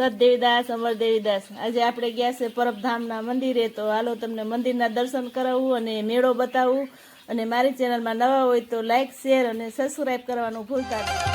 સત દેવીદાસ અમર દેવીદાસ આજે આપણે ગયા છે પરબધામના મંદિરે, તો હાલો તમને મંદિરના દર્શન કરાવવું અને મેળો બતાવવું અને મારી ચેનલમાં નવા હોય તો લાઇક શેર અને સબસ્ક્રાઈબ કરવાનું ભૂલતા નહીં.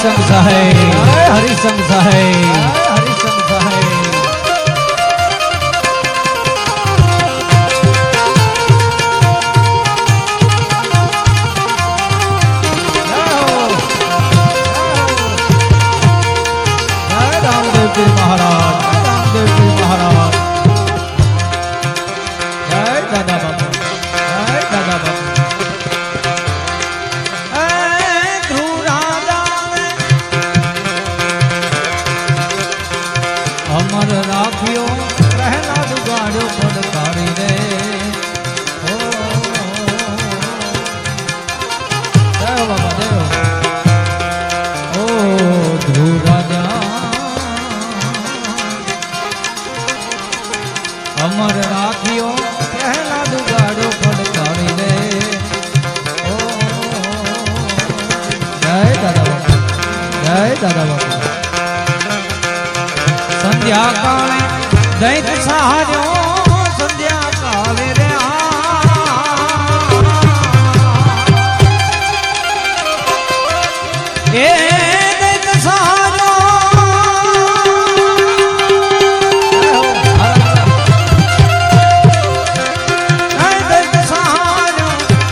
હરિસંગ સાહેબ હરિસંગ સાહેબ અમર રાખ્યો, પ્રહલાદ દુગાડ્યો પડકારી રે જય બાબા જય ઓ ધ્રુવ રાજા. અમર રાખ્યો, પ્રહલાદ ગાડ્યો પડકારી રે જય દાદા બાપુ. જય દાદા બાપુ. સંધ્યા કાળે દૈત સહાર્યો સંધ્યા કાળે રે. એ દૈત સહાર્યો.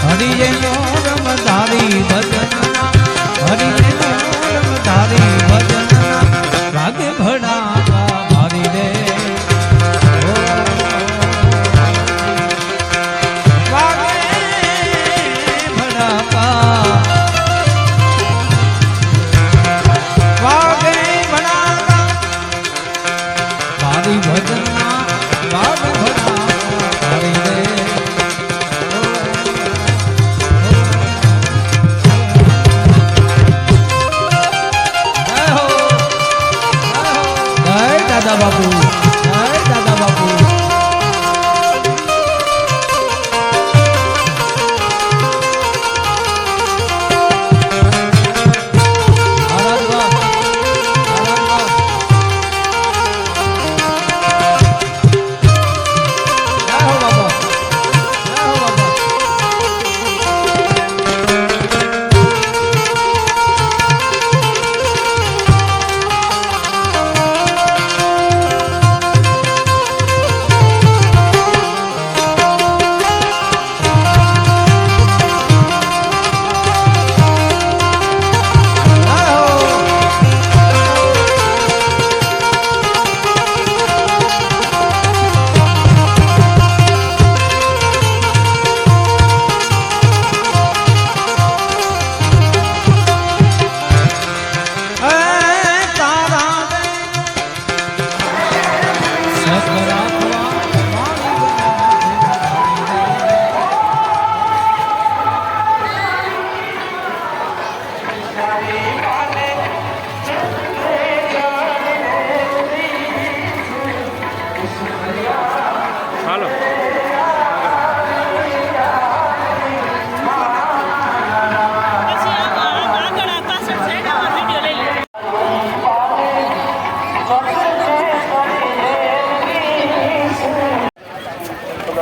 હરિએ જય દાદા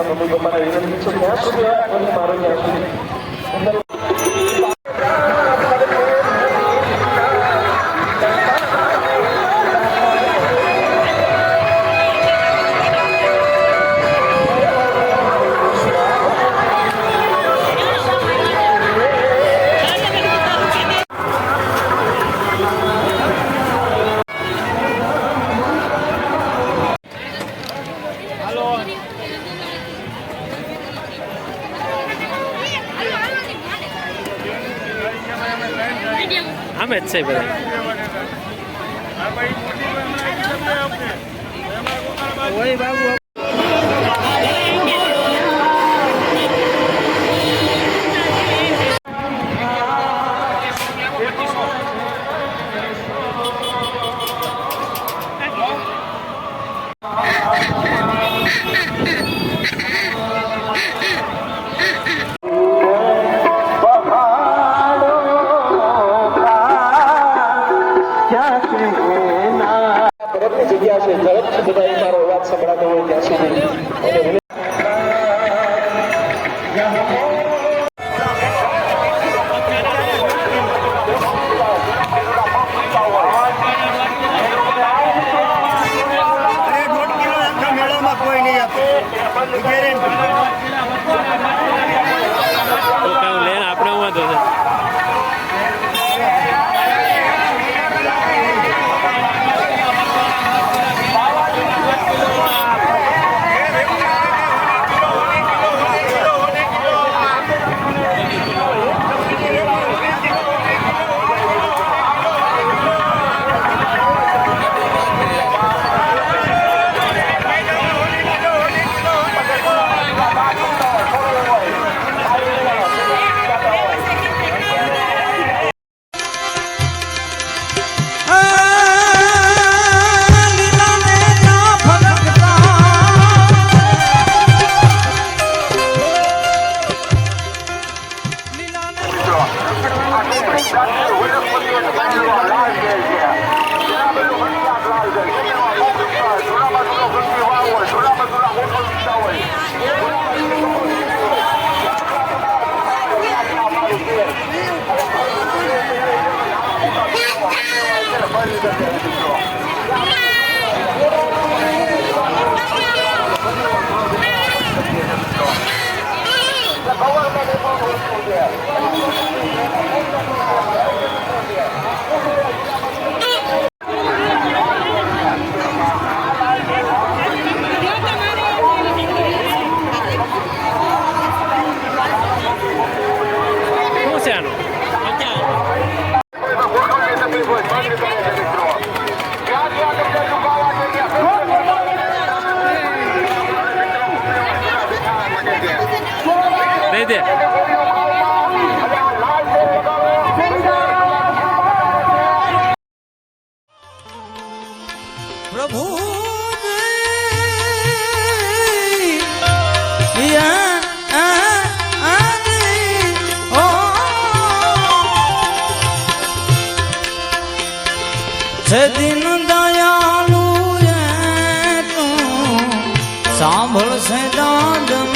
memiliki kepada ini sukses juga untuk baru આમે જ છે બધા. જગ્યા છે બધા મારો અવાજ સંભળાતો હોય ત્યાં સુધી. કોઈ નહીં આપે. સદિન દયાલુ સાંભળશે દાદમાં